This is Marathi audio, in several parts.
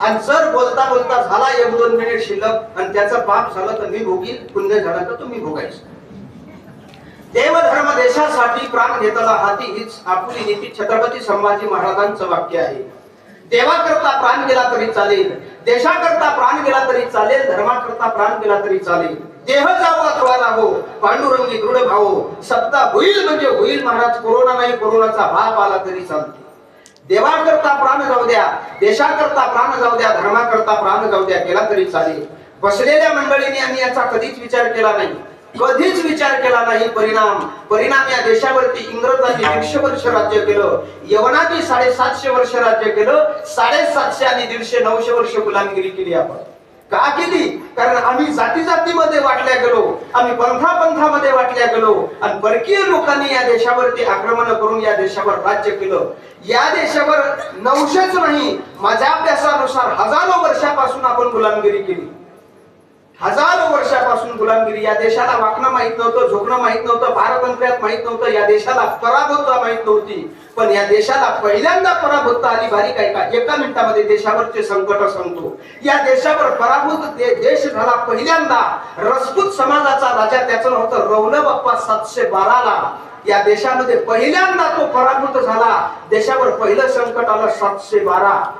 आणि जर बोलता बोलता झाला एक दोन मिनिट शिल्लक आणि त्याचं पाप झालं तर मी भोगील पुण्य झालं तर तुम्ही भोगायचं. देवधर्म देशासाठी प्राण घेतला हाती हीच आपली नीती. छत्रपती संभाजी महाराजांचं वाक्य आहे. देवाकरता प्राण गेला तरी चालेल देशाकरता प्राण गेला तरी चालेल धर्माकरता प्राण गेला तरी चालेल. देह जावो अथवा राहो पांडुरंगी दृढ भावो सत्ता होईल म्हणजे होईल महाराज कोरोना नाही कोरोनाचा भाप आला तरी चालते. देवाकरता प्राण जाऊ द्या देशाकरता प्राण जाऊ द्या धर्माकरता प्राण जाऊ द्या केला तरी चालेल. बसलेल्या मंडळींनी आम्ही याचा कधीच विचार केला नाही. कधीच विचार केला नाही परिणाम. परिणाम या देशावरती इंग्रजांनी दीडशे वर्ष राज्य केलं यवनांनी साडेसातशे वर्ष राज्य केलं साडेसातशे आणि दीडशे नऊशे वर्ष गुलामगिरी केली आपण. का केली? कारण आम्ही जाती जातीमध्ये वाटल्या गेलो. आम्ही पंथा पंथामध्ये वाटल्या गेलो. आणि परकीय लोकांनी या देशावरती आक्रमण करून या देशावर राज्य केलं. या देशावर नऊशेच नाही माझ्या अभ्यासानुसार हजारो वर्षापासून आपण गुलामगिरी केली. हजारो पासून गुलामगिरी या देशाला वाकणं माहीत नव्हतं झोकणं माहीत नव्हतं पारतंत्र्यात माहीत नव्हतं. या देशाला पराभवता माहीत नव्हती. पण या देशाला पहिल्यांदा पराभूतता आली बारीक आहे का? एका मिनिटामध्ये देशावरचे संकट सांगतो या देशावर पराभूत दे- देश झाला पहिल्यांदा. रजपूत समाजाचा राजा त्याचं नव्हतं रवल बाप्पा सातशे बाराला. या देशामध्ये पहिल्यांदा तो पराभूत झाला. देशावर पहिलं संकट आलं सातशे बारा.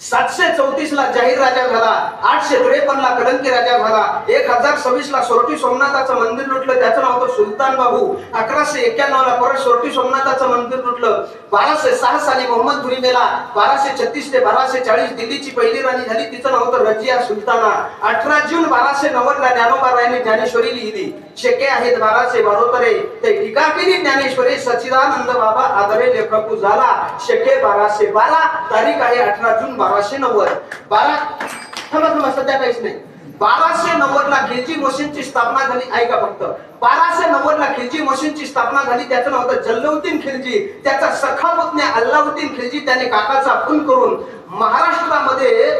सातशे चौतीस ला जाहीर राजा झाला आठशे त्रेपन्न ला कलंकी राजा झाला एक हजार सव्वीस ला सोरटी सोमनाथाचं मंदिर लुटलं त्याचं नाव होतं सुलतान बाबू. अकराशे एक्क्याण्णव ला परत सोरटी सोमनाथाचं मंदिर लुटलं. बाराशे सहा साली मोहम्मद घुरी मेला बाराशे छत्तीस ते बाराशे चाळीस दिल्लीची पहिली राणी झाली तिचं नाव होतं रजिया सुलताना. अठरा जून बाराशे नव्वद ला ज्ञानोबा रायने ज्ञानेश्वरी लिहिली. शेके आहेत बाराशे बारोतरे. ते टीका केली ज्ञानेश्वरी सच्चिदानंद बाबा आदरे लेखकू झाला. शेके बाराशे बारा तारीख आहे अठरा जून बाराशे नव्वद. बारा थांबा थांबा सध्या काहीच नाही. बाराशे नव्वद ला खिलजी मशीनची स्थापना झाली. ऐका फक्त. बाराशे नव्वद ला खिलजी मशीनची स्थापना झाली. त्याचं नाव होतं जल्लउद्दीन खिलजी. त्याचा सखा पुतण्या अल्लाउद्दीन खिलजी त्याने काकाचा खून करून महाराष्ट्रामध्ये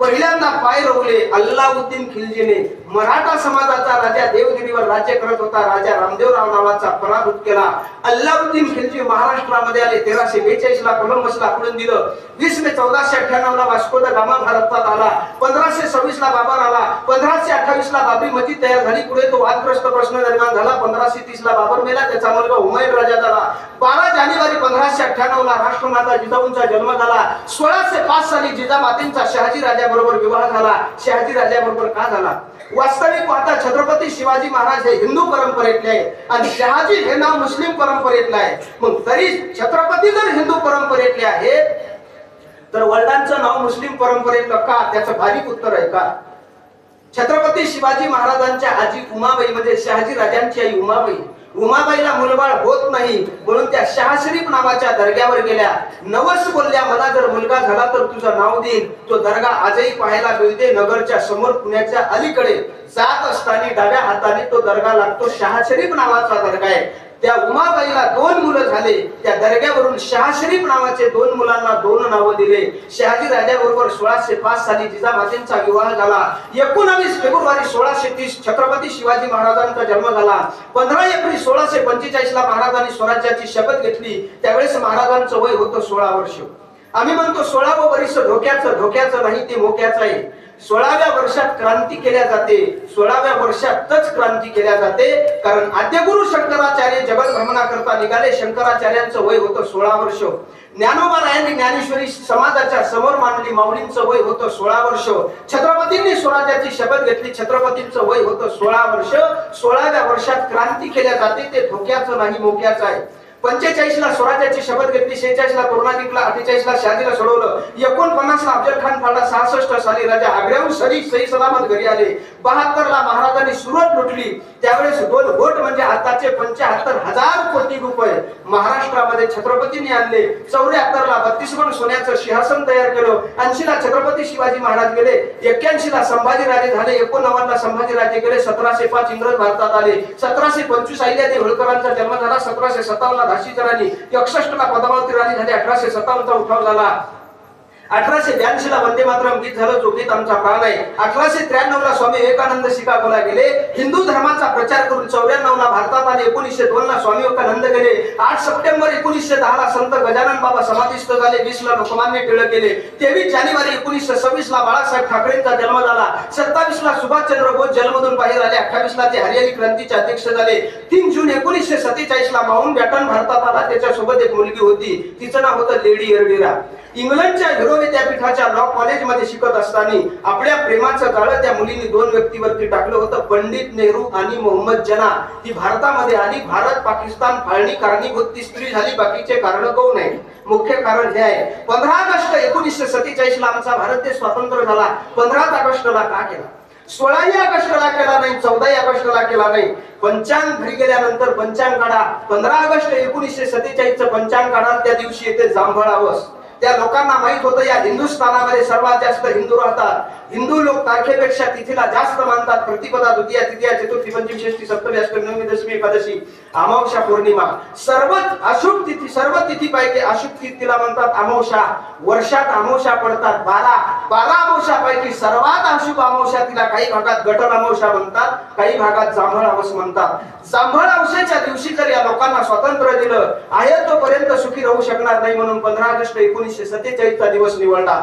पहिल्यांदा पाय रोवले अल्लाउद्दीन खिलजीने. मराठा समाजाचा राजा देवगिरीवर राज्य करत होता. राजा रामदेवराव नावाचा पराभूत केला. अल्लाउद्दीन खिलजी महाराष्ट्रामध्ये आले. तेराशे बेचाळीस ला कोलंबसला पडून दिलं वीस मे चौदाशे अठ्ठ्याण्णव ला वास्को द गामा भारतात आला. पंधराशे सव्वीस ला बाबर आला. पंधराशे अठ्ठावीस ला बाबरी मस्जिद तयार झाली. पुढे तो वादग्रस्त प्रश्न निर्माण झाला. पंधराशे तीस ला बाबर मेला. त्याचा मुलगा हुमायून राजा झाला. बारा जानेवारी पंधराशे अठ्ठ्याण्णव ला राष्ट्रमाता जिजाऊंचा जन्म झाला. सोळाशे पाच साली जिजामातेंचा शहाजी राजा बरोबर विवाह झाला. शहाजी राजा बरोबर का झाला? वास्तविक पाहता छत्रपती शिवाजी महाराज हे हिंदू परंपरेतले आहे आणि शहाजी हे नाव मुस्लिम परंपरेतलं आहे. मग तरी छत्रपती जर हिंदू परंपरेतले आहेत तर वडिलांचं नाव मुस्लिम परंपरेतलं का? त्याचं भारीक उत्तर आहे का? छत्रपती शिवाजी महाराजांच्या आजी उमाबाई म्हणजे शहाजी राजांची आई उमाबाई उमाबाईला मुलबाळ होत नाही म्हणून त्या शहाशरीफ नावाच्या दर्ग्यावर गेल्या. नवस बोलल्या मला जर मुलगा झाला तर तुझं नाव देईन. तो दर्गा आजही पाहायला मिळते नगरच्या समोर पुण्याच्या अलीकडे. जात असताना डाव्या हाताने तो दर्गा लागतो. शहाशरीफ नावाचा दर्गा आहे. त्या उमाबाईला दोन मुलं झाले. त्या दर्ग्यावरून शहाशरीफ नावाचे दोन मुलांना दोन नावं दिले. शहाजी राजाबरोबर सोळाशे पाच साली जिजामातेंचा विवाह झाला. एकोणावीस फेब्रुवारी सोळाशे तीस छत्रपती शिवाजी महाराजांचा जन्म झाला. पंधरा एप्रिल सोळाशे पंचेचाळीस ला महाराजांनी स्वराज्याची शपथ घेतली. त्यावेळेस महाराजांचं वय होतं सोळा वर्ष. आम्ही म्हणतो सोळावं वर्ष धोक्याचं धोक्याचं नाही ते मोक्याचं आहे. सोळाव्या वर्षात क्रांती केल्या जाते. सोळाव्या वर्षातच क्रांती केल्या जाते. कारण आद्यगुरु शंकराचार्य जगत भ्रमणाकरता निघाले. शंकराचार्यांचं वय होतं सोळा वर्ष. ज्ञानोबा रायांनी ज्ञानेश्वरी समाजाच्या समोर मांडली. माऊलींचं वय होतं सोळा वर्ष. छत्रपतींनी स्वराज्याची शपथ घेतली. छत्रपतींचं वय होतं सोळा वर्ष. सोळाव्या वर्षात क्रांती केल्या जाते. ते धोक्याचं नाही मोक्याचं आहे. पंचेचाळीस ला स्वराज्याची शपथ घेतली शेहेचाळीस ला कोरोना जिंकला अठ्ठेचाळीस ला शहाजीला सोडवलं. एकोणपन्नास ला अफजल खान फाडला सहासष्ट साली राजा आग्र्याहून सरी सही सलामत घरी आले. बहात्तर ला महाराजांनी सुरत लुटली. त्यावेळेस दोन बोट म्हणजे आताचे पंच्याहत्तर हजार कोटी रुपये महाराष्ट्रामध्ये छत्रपतींनी आणले. चौऱ्याहत्तर ला बत्तीस पण सोन्याचं सिंहासन तयार केलं. ऐंशी ला छत्रपती शिवाजी महाराज गेले. एक्क्याऐंशी ला संभाजी राजे झाले. एकोणनव्वद ला संभाजी राजे गेले. सतराशे पाच इंग्रज भारतात आले. सतराशे पंचवीस अहिल्यादेवी होळकरांचा जन्म झाला. सतराशे सत्तावन्न ला राणी एकसष्ट ला पद्मावती राणी झाली अठराशे सत्तावन्नचा उठाव झाला. अठराशे ब्याऐंशी ला वंदे मातरम गीत झालं जो गीत आमचा प्राण आहे. अठराशे त्र्याण्णव ला स्वामी विवेकानंद शिकागोला गेले. हिंदू धर्माचा प्रचार करून चौऱ्याण्णव ला भारतात आले. एकोणीसशे दोन ला स्वामी विवेकानंद गेले. आठ सप्टेंबर एकोणीसशे दहा ला संत गजानन बाबा समाधिस्थ झाले. वीस ला लोकमान्य टिळक गेले. तेवीस जानेवारी एकोणीसशे सव्वीस ला बाळासाहेब ठाकरेंचा जन्म झाला. सत्तावीस ला सुभाषचंद्र बोस जन्मधून बाहेर आले. अठ्ठावीस ला ते हरियाली क्रांतीचे अध्यक्ष झाले. तीन जून एकोणीसशे सत्तेचाळीस ला माउंट बॅटन भारतात आला. त्याच्यासोबत एक मुलगी होती. तिचं नाव होतं लेडी एरडेरा इंग्लंडच्या हिरो विद्यापीठाच्या लॉ कॉलेजमध्ये शिकत असताना आपल्या प्रेमाचं जाळं त्या मुलीने दोन व्यक्तीवरती टाकलं होतं. पंडित नेहरू आणि मोहम्मद जना ती भारतामध्ये आली. भारत पाकिस्तान फाळणी कारणीभूत ती स्त्री झाली. बाकीचे कारण कोण आहे? मुख्य कारण हे आहे. पंधरा ऑगस्ट एकोणीसशे सत्तेचाळीस ला आमचा भारत देश स्वतंत्र झाला. पंधरा ऑगस्टला का केला? सोळाही ऑगस्टला केला नाही. चौदाही ऑगस्टला केला नाही. पंचांग घरी गेल्यानंतर पंचांग काढा. पंधरा ऑगस्ट एकोणीसशे सत्तेचाळीस पंचांग काढा त्या दिवशी येते जांभळावस त्या लोकांना माहीत होतं या हिंदुस्थानामध्ये सर्वात जास्त हिंदू राहतात. हिंदू लोक तारखेपेक्षा तिथीला जास्त मानतात. प्रतिपदा द्वितीया तृतीया चतुर्थी पंचमी षष्टी सप्तमी अष्टमी नवमी दशमी एकादशी. अमावस्या पौर्णिमा. सर्वच अशुभ तिथी सर्व तिथीपैकी अशुभ तिथीला म्हणतात अमावस्या. वर्षात अमावस्या पडतात बारा. बारा अमावस्यापैकी सर्वात अशुभ अमावस्या तिला काही भागात गटर अमावस्या म्हणतात काही भागात जांभळ अवस म्हणतात. जांभळ अवशेच्या दिवशी जर या लोकांना स्वातंत्र्य दिलं आहे तोपर्यंत सुखी राहू शकणार नाही म्हणून पंधरा ऑगस्ट एकोणीसशे सत्तेचाळीस चा दिवस निवडला.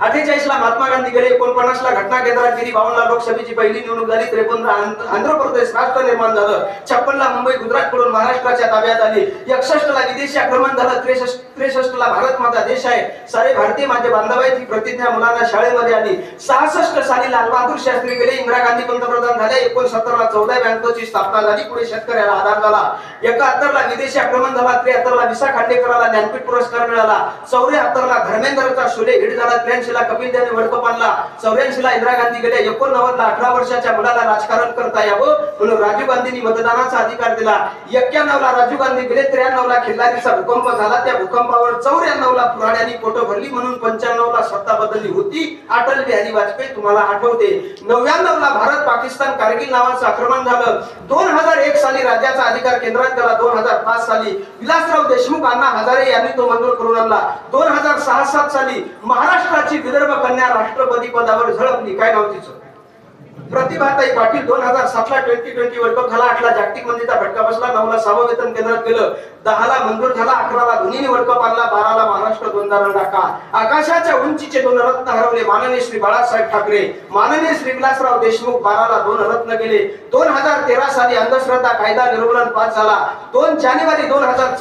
अठ्ठेचाळीस ला महात्मा गांधी गेले एकोणपन्नास ला घटना केंद्रात गेली बावन्न ला लोकसभेची पहिली निवडणूक झाली. त्रेपन्न आंध्र प्रदेश राष्ट्र निर्माण झालं. छप्पन ला मुंबई गुजरात कडून महाराष्ट्राच्या ताब्यात आली. एकसष्ट ला विदेशी आक्रमण झालं. त्रेसष्ट त्रेसष्ट ला भारत माझा देश आहे. सारे भारतीय माझे बांधव आहेत. ही प्रतिज्ञा मुलांना शाळेमध्ये आली सहासष्ट साली लालबहादूर शास्त्री गेले. इंदिरा गांधी पंतप्रधान झाले. एकोणसत्तर ला चौदा बँकोची स्थापना झाली. पुढे शेतकऱ्याला आधार झाला. एकाहत्तर ला विदेशी आक्रमण झाला. त्र्याहत्तर ला विसा खांडेकराला ज्ञानपीठ पुरस्कार मिळाला. चौऱ्याहत्तर ला धर्मेंद्रचा शुले हिट झाला. त्र्याऐंशी ला कपिल देव वर्ल्ड कप आणला चौऱ्याऐंशी ला इंदिरा गांधी गेले. एकोणनव्वद ला अठरा वर्षाच्या मुलाला राजकारण करता यावं म्हणून राजीव गांधींनी मतदानाचा अधिकार दिला. एक्क्याण्णव ला राजीव गांधी गेले. त्र्याण्णव ला खिल्लारीचा भूकंप झाला. त्या भूकंप भूकंपावर चौऱ्याण्णव ला पुराड्यांनी पोट भरली म्हणून पंच्याण्णव ला सत्ता बदलली होती अटल बिहारी वाजपेयी तुम्हाला आठवते. नव्याण्णव ला भारत पाकिस्तान कारगिल नावाचं आक्रमण झालं. दोन हजार एक साली राज्याचा अधिकार केंद्रात गेला दोन हजार पाच साली विलासराव देशमुख अण्णा हजारे यांनी तो मंजूर करून आणला. दोन हजार सहा सात साली महाराष्ट्राची विदर्भ कन्या राष्ट्रपती पदावर झळपली काय नाव तिचं? प्रतिभाताई पाटील दोन हजार सात ट्वेंटी ट्वेंटी वर्ल्ड कप झाला. आठला जागतिक मंदीचा फटका बसला. नऊला सहावं वेतन केंद्रात गेलं. दहाला मंजूर झाला. अकराला धोनीने वर्ल्ड कप आणला. बाराला महाराष्ट्र दोनदा रन आकाशाच्या उंचीचे दोन रत्न हरवले माननीय श्री बाळासाहेब ठाकरे. माननीय श्री विलासराव देशमुख बाराला दोन रत्न गेले दोन हजार तेरा साली अंधश्रद्धा कायदा निर्मूलन पास झाला. दोन जानेवारी दोन हजार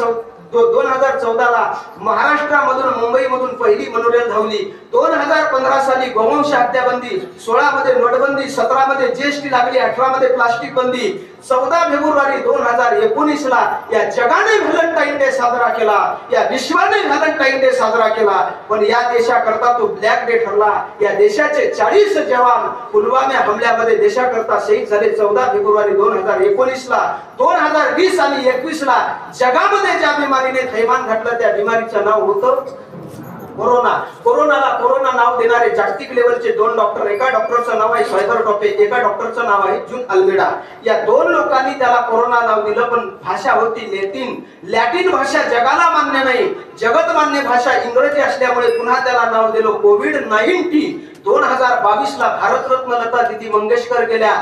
चौ दोन हजार चौदा ला महाराष्ट्रामधून मुंबईमधून पहिली मनोरेल धावली. दोन हजार पंधरा साली गोवंश हत्याबंदी सोळा मध्ये नोटबंदी सतरा मध्ये जीएसटी लागली अठरा मध्ये प्लास्टिक बंदी. चौदा फेब्रुवारी दोन हजार एकोणीस ला या जगाने व्हॅलेंटाईन डे साजरा केला या विश्वाने व्हॅलेंटाईन डे साजरा केला. पण या देशाकरता तो ब्लॅक डे ठरला. या देशाचे चाळीस जवान पुलवामा हमल्यामध्ये देशाकरता शहीद झाले. चौदा फेब्रुवारी दोन हजार एकोणीस ला दोन हजार वीस आणि एकवीस ला जगामध्ये ज्या बिमारीने थैमान घातलं त्या बिमारीचं नाव होतं कोरोना. कोरोनाला कोरोना नाव देणारे जागतिक लेवलचे दोन डॉक्टर एका डॉक्टरचं नाव आहे स्वैबर टोपे एका डॉक्टरचं नाव आहे जून अल्मेडा. या दोन लोकांनी त्याला कोरोना नाव दिलं पण भाषा होती लॅटिन. लॅटिन भाषा जगाला मान्य नाही. जगत मान्य भाषा इंग्रजी असल्यामुळे पुन्हा त्याला नाव दिलं कोविड नाईन्टीन दोन हजार बावीस ला भारतरत्न लता दिदी मंगेशकर गेल्या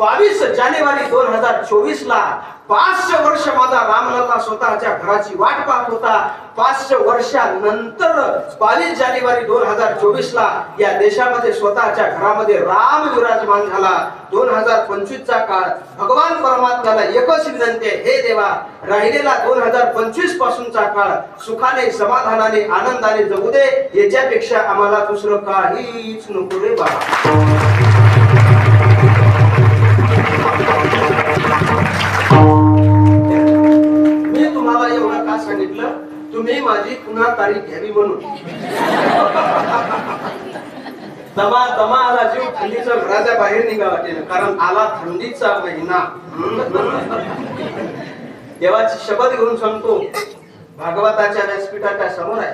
बावीस जानेवारी दोन हजार चोवीस ला पाचशे वर्ष माझा रामलल्ला स्वतःच्या घराची वाट पाहत होता. पाचशे वर्षानंतर बावीस जानेवारी दोन हजार चोवीस ला या देशामध्ये स्वतःच्या घरामध्ये राम विराजमान झाला. दोन हजार पंचवीस चा काळ भगवान परमात्म्याला एकच विनंती हे देवा राहिलेला दोन हजार पंचवीस पासूनचा काळ सुखाने समाधानाने आनंदाने जगू दे. याच्यापेक्षा आम्हाला दुसरं काहीच नको रे बाबा. तुम्ही माझी पुन्हा तारीख घ्यावी म्हणून? दमा दमा आला जीव थंडीच्या घराच्या बाहेर निघावा केलं कारण आला थंडीचा महिना. देवाची शपथ घेऊन सांगतो भागवताच्या व्यासपीठाच्या समोर आहे.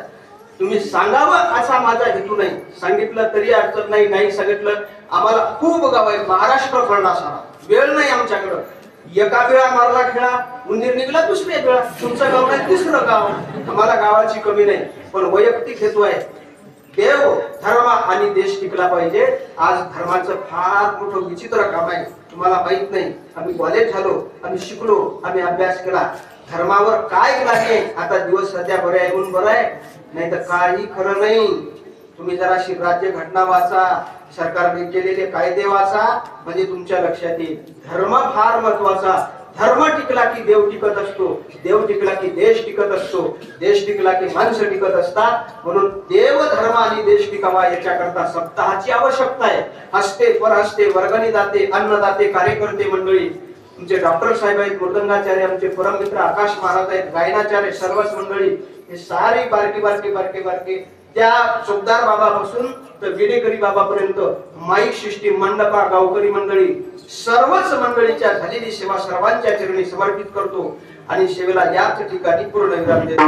तुम्ही सांगावं असा माझा हेतू नाही. सांगितलं तरी अडचण नाही नाही सांगितलं आम्हाला खूप गाव आहे महाराष्ट्र फळला सारा वेळ नाही आमच्याकडं. एका वेळा मारला खेळा उंदीर निघला दुसऱ्या वेळा. तुमचं गाव नाही तिसरं गाव आम्हाला गावाची कमी नाही पण वैयक्तिक हेतू आहे. देव धर्म आणि देश टिकला पाहिजे. आज धर्माचं फार मोठं विचित्र काम आहे. तुम्हाला माहीत नाही. आम्ही कॉलेज झालो आम्ही शिकलो आम्ही अभ्यास केला. धर्मावर काय नाही? आता दिवस सध्या बरे आहे म्हणून बरं आहे. नाही तर काही खरं नाही. तुम्ही जराशी राज्य घटना वाचा सरकारने केलेले कायदे वाचा म्हणजे तुमच्या लक्षात येईल. धर्म फार महत्त्वाचा. धर्म टिकला की देव टिकत असतो देव टिकला की देश टिकत असतो देश टिकला की माणसं टिकत असतात. म्हणून देव धर्म आणि देश टिकावा याच्याकरता सप्ताहाची आवश्यकता आहे. हस्ते परहस्ते वर्गणी दाते अन्नदाते कार्यकर्ते मंडळी तुमचे डॉक्टर साहेब आहेत मृदंगाचार्य आमचे परममित्र आकाश महाराज आहेत गायनाचार्य सर्वच मंडळी हे सारी बारके बारके बारके बारके त्या चौकदार बाबापासून तर विडेकरी बाबापर्यंत माईक सिस्टीम मंडपा गावकरी मंडळी सर्वच मंडळीच्या झालेली सेवा सर्वांच्या चरणी समर्पित करतो आणि सेवेला याच ठिकाणी पूर्ण विराम देतो.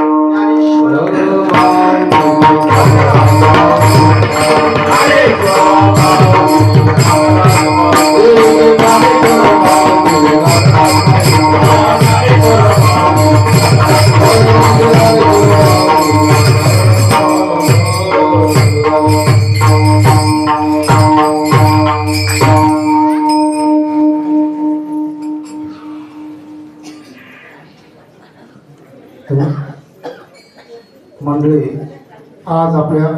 आज आपल्या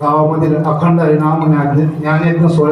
गावामधील अखंड हरिनाम ज्ञानयज्ञ सोहळ्या